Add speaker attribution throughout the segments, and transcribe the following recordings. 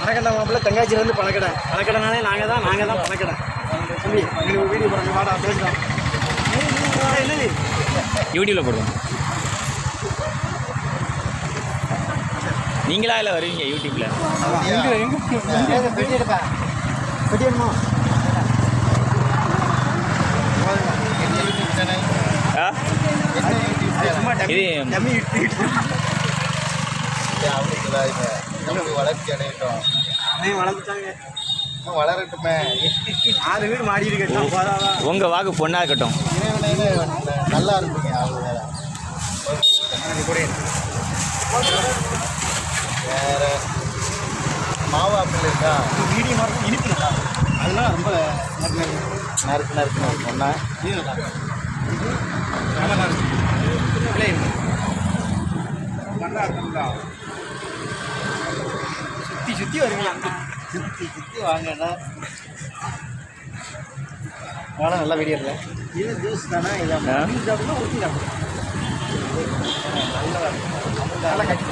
Speaker 1: பணக்கடை மாப்பிள்ள தங்காச்சியிலேருந்து பணக்கடை பணக்கடைனாலே நாங்கள் தான் நாங்கள் தான் பணக்கடை தம்பி எங்களுக்கு வீடியோ போடுறாங்க வாடா என்னது
Speaker 2: யூடியூப்ல போடுவோம் நீங்களா இல்லை வருவீங்க
Speaker 1: சும்மா
Speaker 2: இது
Speaker 1: இட்டு
Speaker 3: வளர்ச்சி அடையட்டும்.
Speaker 1: வளர்ந்துட்டாங்க
Speaker 3: வளரட்டுமே.
Speaker 1: ஆறு வீடு மாடி இருக்கட்டும்.
Speaker 2: உங்க வாக்கு பொண்ணா இருக்கட்டும்.
Speaker 3: நல்லா இருப்பீங்க வேற மாவு ஆப்பிள் இருக்கா?
Speaker 1: வீடியோ மாதிரி இனிப்புடா அதெல்லாம் ரொம்ப
Speaker 3: நறுக்கு நறுக்குன்னு சொன்னா
Speaker 1: நல்லா இருக்கு நல்லா இருக்கும்டா. சுற்றி வருவீங்க
Speaker 3: சுற்றி சுற்றி வாங்கன்னா
Speaker 1: வேணா நல்லா வீடியோ இல்லை இது ஜூஸ் தானே இதை
Speaker 2: ஆ?
Speaker 1: ஜூஸ் சாப்பிடணும் ஊற்றி சாப்பிடணும். நல்லா கட்டி.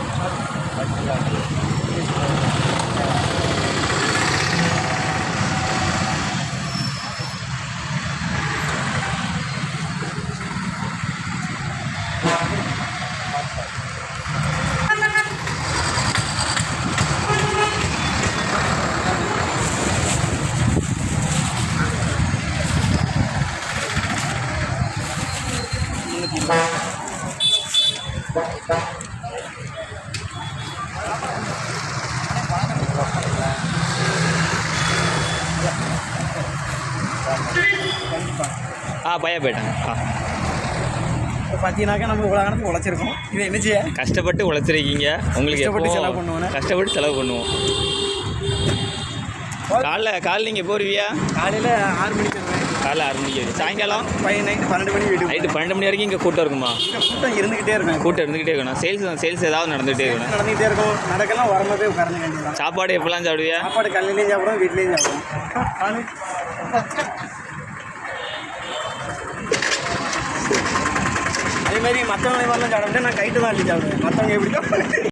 Speaker 2: ஆ பையா போயிட்டாங்க. ஆ.
Speaker 1: இப்போ பார்த்தீங்கன்னாக்கா நம்ம இவ்வளோ காலத்துக்கு உழைச்சிருக்கோம். இதை என்ன செய்ய?
Speaker 2: கஷ்டப்பட்டு உழைச்சிருக்கீங்க. உங்களுக்கு
Speaker 1: கஷ்டப்பட்டு
Speaker 2: எப்போ
Speaker 1: செலவு பண்ணுவோண்ணே.
Speaker 2: கஷ்டப்பட்டு செலவு பண்ணுவோம். காலைல காலைல நீங்கள் எப்போ வருவியா
Speaker 1: காலையில் ஆறு மணிக்கு வருவேன்.
Speaker 2: காலைல ஆறு மணிக்கு வருவீங்க. சாயங்காலம்
Speaker 1: பையன் நைட்டு பன்னெண்டு மணி வீட்டுக்கு
Speaker 2: நைட்டு பன்னெண்டு மணி வரைக்கும் இங்கே கூட்டம் இருக்குமா?
Speaker 1: கூட்டம் இருந்துக்கிட்டே இருக்கும்
Speaker 2: கூட்டம் இருந்துக்கிட்டே இருக்கணும். சேல்ஸ் சேல்ஸ் ஏதாவது நடந்துகிட்டே இருக்கணும்.
Speaker 1: நடந்துக்கிட்டே இருக்கும் நடக்கலாம் வரும்போதே உட்கார்ந்து வேண்டியதான்
Speaker 2: சாப்பாடு எப்போல்லாம் சாப்பிடுவியா?
Speaker 1: சாப்பாடு கல்லையிலையும் சாப்பிடுவோம் வீட்லேயும் சாப்பிடுவோம். அதே மாதிரி மற்றவங்களை மாதிரிலாம் சாப்பிட நான் கைட்டு தான் அள்ளி சாப்பிடுவேன். மற்றவங்க எப்படி